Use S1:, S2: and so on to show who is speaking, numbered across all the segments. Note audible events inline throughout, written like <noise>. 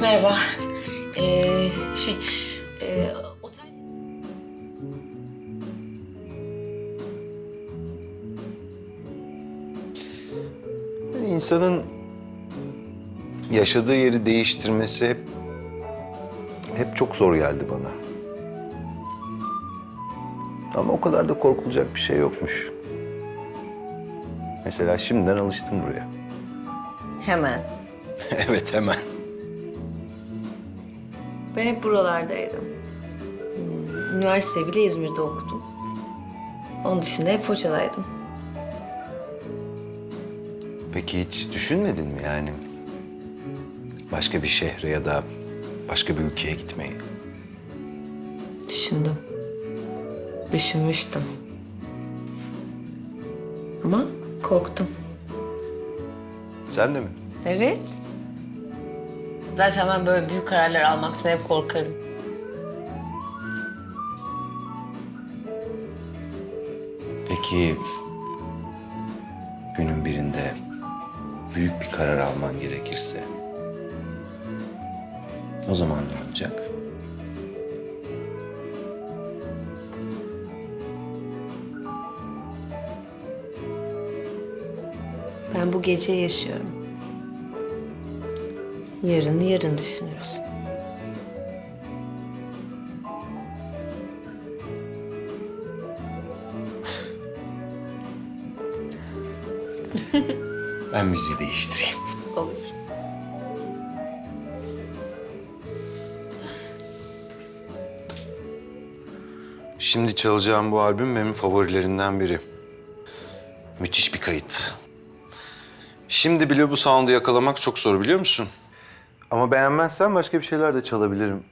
S1: Merhaba. Ee, şey,
S2: İnsanın yaşadığı yeri değiştirmesi hep hep çok zor geldi bana. Ama o kadar da korkulacak bir şey yokmuş. Mesela şimdiden alıştım buraya.
S1: Hemen. <laughs>
S2: evet hemen.
S1: Ben hep buralardaydım. Üniversiteyi bile İzmir'de okudum. Onun dışında hep Foça'daydım.
S2: Peki hiç düşünmedin mi yani? Başka bir şehre ya da başka bir ülkeye gitmeyi.
S1: Düşündüm. Düşünmüştüm. Ama korktum.
S2: Sen de mi?
S1: Evet. Zaten ben böyle büyük kararlar almaktan hep korkarım.
S2: Peki günün birinde büyük bir karar alman gerekirse o zaman ne olacak?
S1: Ben bu gece yaşıyorum. Yarını yarın düşünürüz. <laughs>
S2: Ben müziği değiştireyim.
S1: Olur.
S2: Şimdi çalacağım bu albüm benim favorilerimden biri. Müthiş bir kayıt. Şimdi bile bu sound'u yakalamak çok zor biliyor musun? Ama beğenmezsen başka bir şeyler de çalabilirim.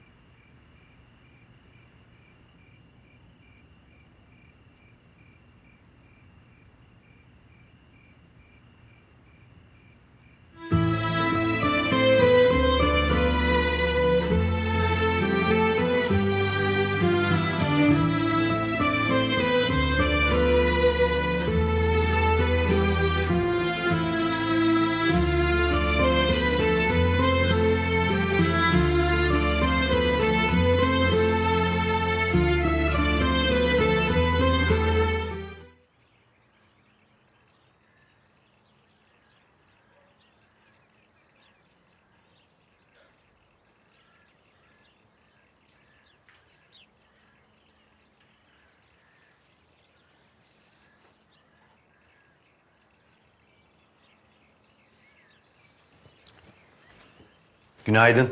S2: Günaydın.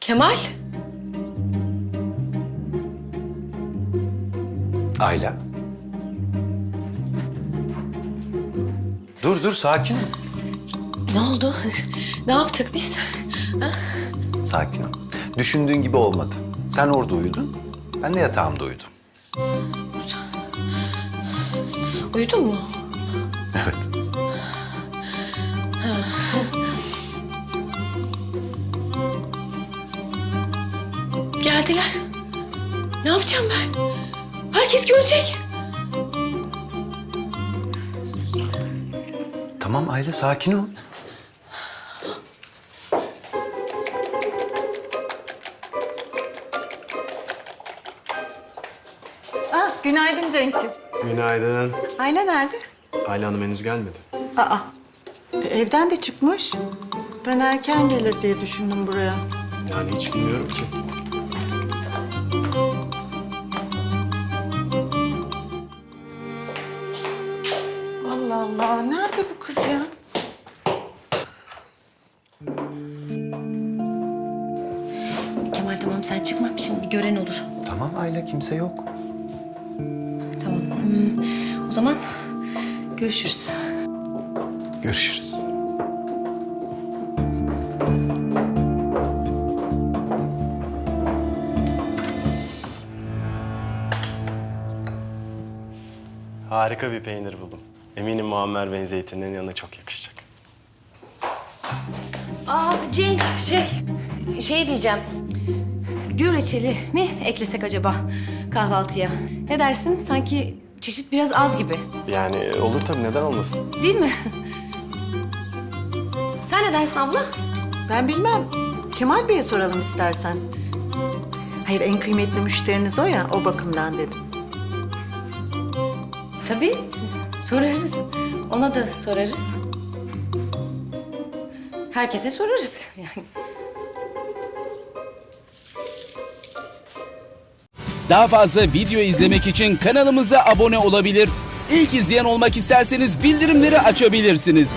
S1: Kemal?
S2: Ayla. Dur dur sakin ol.
S1: Ne oldu? ne yaptık biz?
S2: Sakin ol. Düşündüğün gibi olmadı. Sen orada uyudun. Ben de yatağımda uyudum.
S1: Uyudun mu?
S2: Evet.
S1: Geldiler. Ne yapacağım ben? Herkes görecek.
S2: Tamam Ayla sakin ol.
S3: Ah, günaydın Cenk'ciğim.
S4: Günaydın.
S3: Ayla nerede?
S4: Ayla Hanım henüz gelmedi.
S3: Aa, e, evden de çıkmış. Ben erken gelir diye düşündüm buraya.
S4: Yani hiç bilmiyorum ki.
S3: Allah. Nerede bu kız ya?
S1: Kemal tamam sen çıkma. Şimdi bir gören olur.
S2: Tamam Ayla kimse yok.
S1: Tamam. Hmm, o zaman görüşürüz.
S2: Görüşürüz.
S4: Harika bir peynir buldum. Eminim Muammer Bey'in zeytinlerin yanına çok yakışacak.
S1: Aa Cenk şey, şey diyeceğim. Gül reçeli mi eklesek acaba kahvaltıya? Ne dersin? Sanki çeşit biraz az gibi.
S4: Yani olur tabii neden olmasın.
S1: Değil mi? Sen ne dersin abla?
S3: Ben bilmem. Kemal Bey'e soralım istersen. Hayır en kıymetli müşteriniz o ya o bakımdan dedim.
S1: Tabii sorarız. Ona da sorarız. Herkese sorarız <laughs> yani.
S5: Daha fazla video izlemek için kanalımıza abone olabilir. İlk izleyen olmak isterseniz bildirimleri açabilirsiniz.